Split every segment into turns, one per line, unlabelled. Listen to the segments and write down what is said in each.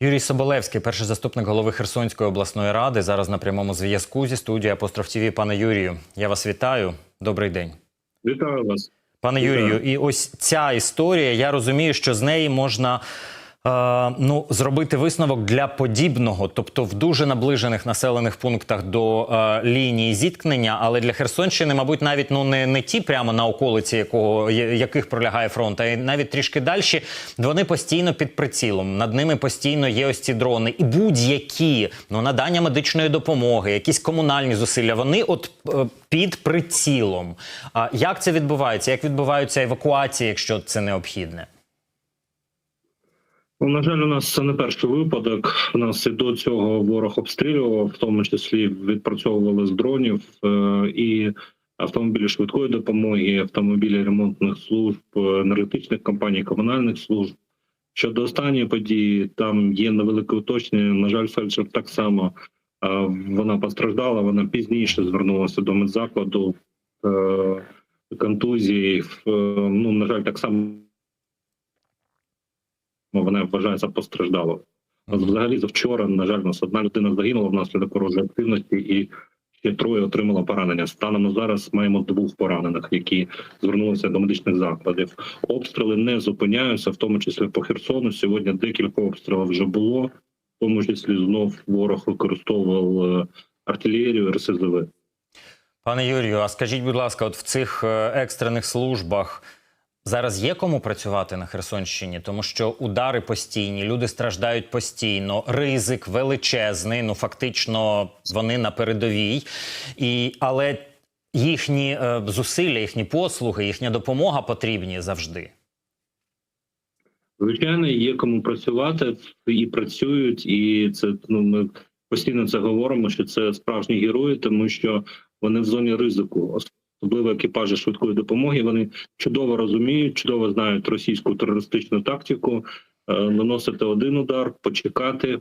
Юрій Соболевський, перший заступник голови Херсонської обласної ради, зараз на прямому зв'язку зі студією Апостроф ТВ. Пане Юрію, я вас вітаю. Добрий день.
Вітаю вас.
Пане
Вітаю.
Юрію, і ось ця історія. Я розумію, що з неї можна ну, зробити висновок для подібного, тобто в дуже наближених населених пунктах до е, лінії зіткнення. Але для Херсонщини, мабуть, навіть ну не, не ті прямо на околиці, якого яких пролягає фронт, а й навіть трішки далі. Вони постійно під прицілом. Над ними постійно є ось ці дрони, і будь-які ну надання медичної допомоги, якісь комунальні зусилля. Вони от е, під прицілом. А як це відбувається? Як відбуваються евакуації, якщо це необхідне?
Ну, на жаль, у нас це не перший випадок. У нас і до цього ворог обстрілював, в тому числі відпрацьовували з дронів е, і автомобілі швидкої допомоги, автомобілі ремонтних служб, е, енергетичних компаній, комунальних служб. Щодо останньої події, там є невелике уточнення. На жаль, фельдшер так само е, вона постраждала. Вона пізніше звернулася до медзакладу контузії. Ну на жаль, так само вона вважається постраждалою. Взагалі, завчора, на жаль, у нас одна людина загинула внаслідок ворожої активності, і ще троє отримала поранення. Станом на зараз маємо двох поранених, які звернулися до медичних закладів. Обстріли не зупиняються, в тому числі по Херсону. Сьогодні декілька обстрілів вже було, в тому числі знов ворог використовував е, артилерію, РСЗВ.
Пане Юрію, а скажіть, будь ласка, от в цих е, екстрених службах зараз є кому працювати на Херсонщині, тому що удари постійні, люди страждають постійно, ризик величезний. Ну фактично вони на передовій, і але їхні е, зусилля, їхні послуги, їхня допомога потрібні завжди.
Звичайно, є кому працювати і працюють, і це ну ми постійно це говоримо, що це справжні герої, тому що вони в зоні ризику, особливо екіпажі швидкої допомоги. Вони чудово розуміють, чудово знають російську терористичну тактику. е, Наносити один удар, почекати.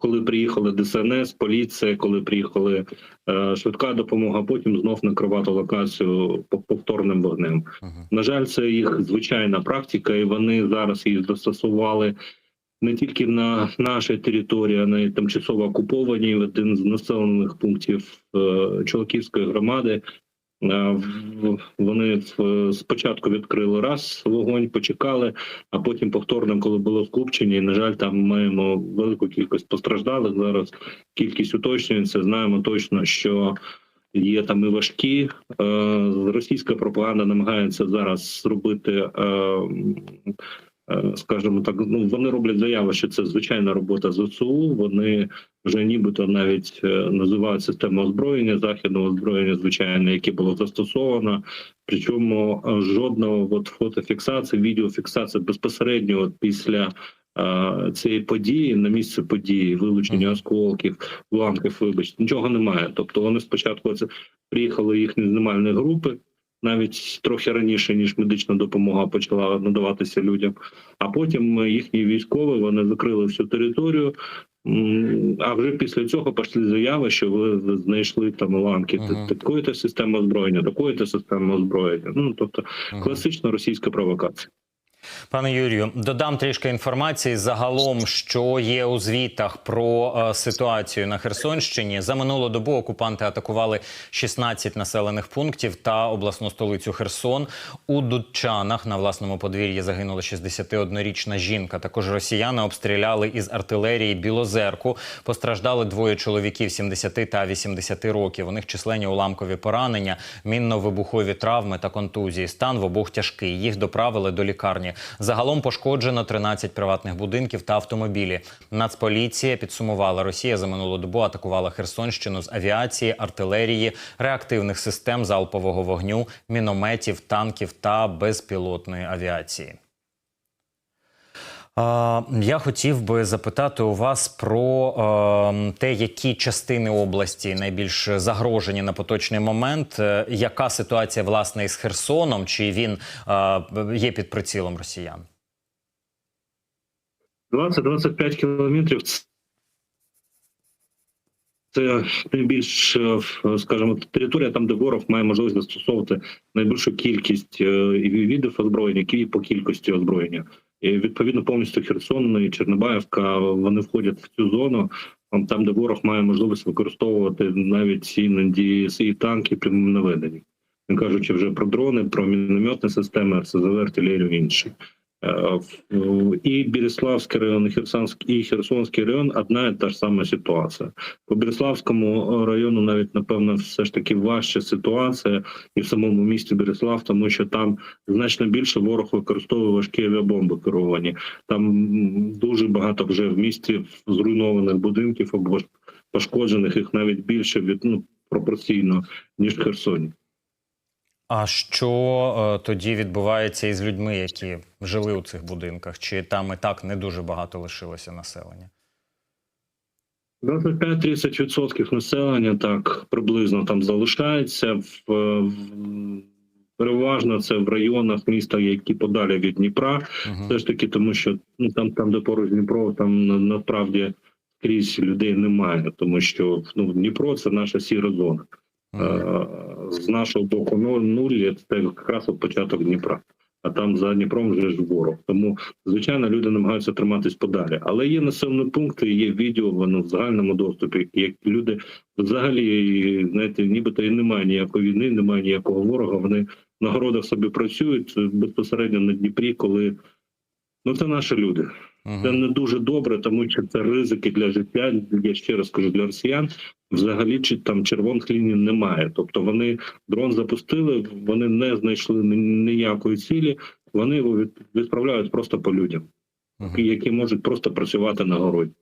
Коли приїхали ДСНС, поліція, коли приїхали е, швидка допомога, потім знов накривати локацію по- повторним вогнем.
Мгм.
На жаль, це їх звичайна практика, і вони зараз її застосували не тільки на нашій території, а на тимчасово окупованій в один з населених пунктів е, Чолоківської громади. Е, Вони е, спочатку відкрили раз вогонь, почекали, а потім повторно, коли було скупчення, і на жаль, там маємо велику кількість постраждалих. Зараз кількість уточнюється. Знаємо точно, що є там і важкі. Е, Російська пропаганда намагається зараз зробити. Е, Скажімо так, ну вони роблять заяву, що це звичайна робота ЗСУ. Вони вже нібито навіть е, називають систему озброєння західного озброєння, звичайне, яке було застосовано. Причому е, жодного от фотофіксації, відеофіксації безпосередньо от після цієї події на місце події, вилучення осколків, уламків, вибачте, нічого немає. Тобто вони спочатку це приїхали їхні знімальні групи. Навіть трохи раніше ніж медична допомога почала надаватися людям, а потім е, їхні військові вони закрили всю територію. А вже після цього пішли заяви, що ви знайшли там уламки
Мгм.
такої-то системи озброєння, такої-то системи озброєння. Ну тобто класична російська провокація.
Пане Юрію, додам трішки інформації загалом, що є у звітах про е, ситуацію на Херсонщині. За минулу добу окупанти атакували 16 населених пунктів та обласну столицю Херсон. У Дудчанах на власному подвір'ї загинула 61-річна жінка. Також росіяни обстріляли із артилерії Білозерку. Постраждали двоє чоловіків 70 та 80 років. У них численні уламкові поранення, мінно-вибухові травми та контузії. Стан в обох тяжкий. Їх доправили до лікарні. Загалом пошкоджено 13 приватних будинків та автомобілі. Нацполіція підсумувала, Росія за минулу добу атакувала Херсонщину з авіації, артилерії, реактивних систем залпового вогню, мінометів, танків та безпілотної авіації. Я хотів би запитати у вас про те, які частини області найбільш загрожені на поточний момент. Е, Яка ситуація власне із Херсоном? Чи він є під прицілом росіян?
20-25 кілометрів це найбільш, е, скажімо, територія там, де ворог має можливість застосовувати найбільшу кількість е, і видів озброєння, і по кількості озброєння. І відповідно повністю Херсон і Чернобаївка вони входять в цю зону. там, де ворог має можливість використовувати навіть іноді і танки при наведенні, не кажучи вже про дрони, про мінометні системи, РСЗВ, артилерію і. В- І Береславський район, і Херсонський, і Херсонський район одна і та ж сама ситуація. По Береславському району навіть напевно все ж таки важча ситуація і в самому місті Береслав, тому що там значно більше ворог використовує важкі авіабомби керовані. Там дуже багато вже в місті зруйнованих будинків або пошкоджених їх навіть більше від ну пропорційно ніж в Херсоні.
А що е, тоді відбувається із людьми, які жили у цих будинках? Чи там і так не дуже багато лишилося населення?
25-30% населення так приблизно там залишається. В, в, переважно це в районах міста, які подалі від Дніпра.
Угу.
Все ж таки, тому що ну там, там де поруч Дніпро, там насправді скрізь людей немає, тому що ну Дніпро це наша сіра зона. Е, З нашого боку ну, нуль це якраз от початок Дніпра. А там за Дніпром вже ж ворог. Тому звичайно люди намагаються триматись подалі. Але є населені пункти, є відео, воно в загальному доступі. Як люди взагалі знаєте, нібито і немає ніякої війни, немає ніякого ворога. Вони на городах собі працюють е, безпосередньо на Дніпрі, коли ну це наші люди. Це не дуже добре, тому що це ризики для життя. Я ще раз кажу для росіян. Взагалі чи там червоних ліній немає. Тобто вони дрон запустили, вони не знайшли ніякої цілі. Вони його відправляють просто по людям, які можуть просто працювати на городі.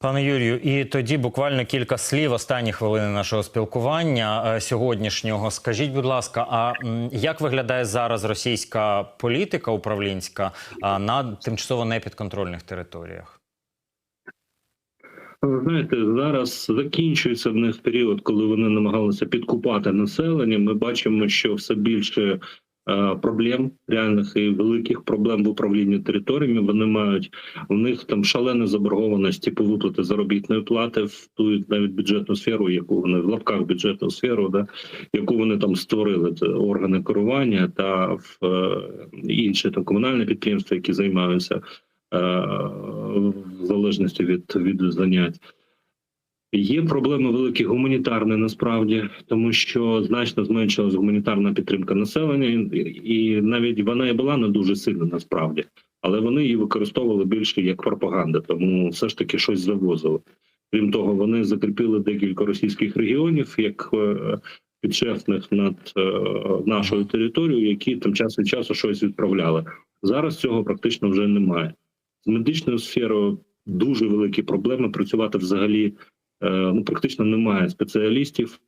Пане Юрію, і тоді буквально кілька слів останні хвилини нашого спілкування е, сьогоднішнього. Скажіть, будь ласка, а як виглядає зараз російська політика управлінська на тимчасово непідконтрольних територіях?
Ви Знаєте, зараз закінчується в них період, коли вони намагалися підкупати населення. Ми бачимо, що все більше е, проблем реальних і великих проблем в управлінні територіями. Вони мають у них там шалені заборгованості по виплати заробітної плати в ту навіть бюджетну сферу, яку вони в лапках бюджетну сферу, да яку вони там створили це органи керування та в е, інші там комунальні підприємства, які займаються е, в залежності від, від занять. Є проблеми великі гуманітарні насправді, тому що значно зменшилась гуманітарна підтримка населення, і- навіть вона і була не дуже сильна насправді, але вони її використовували більше як пропаганда, тому все ж таки щось завозили. Крім того, вони закріпили декілька російських регіонів як е, підшефних над е, нашою територією, які там час від часу щось відправляли. Зараз цього практично вже немає. З медичною сферою дуже великі проблеми. Працювати взагалі ну практично немає спеціалістів.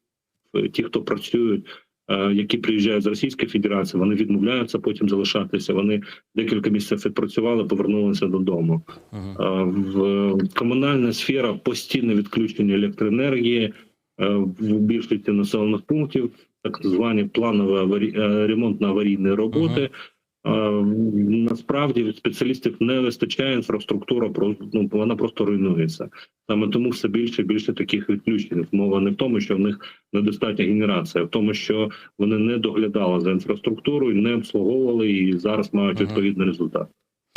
Е, Ті, хто працюють, е, які приїжджають з Російської Федерації, вони відмовляються потім залишатися. Вони декілька місяців відпрацювали, повернулися додому. Е, В комунальна сфера постійне відключення електроенергії е, в більшості населених пунктів, так звані планові аварі... е, ремонтно-аварійні роботи. Е, Насправді спеціалістів не вистачає, інфраструктура ну вона просто руйнується. Саме тому все більше і більше таких відключень. Мова не в тому, що в них недостатня генерація, а в тому, що вони не доглядали за інфраструктурою, не обслуговували і зараз мають відповідний результат.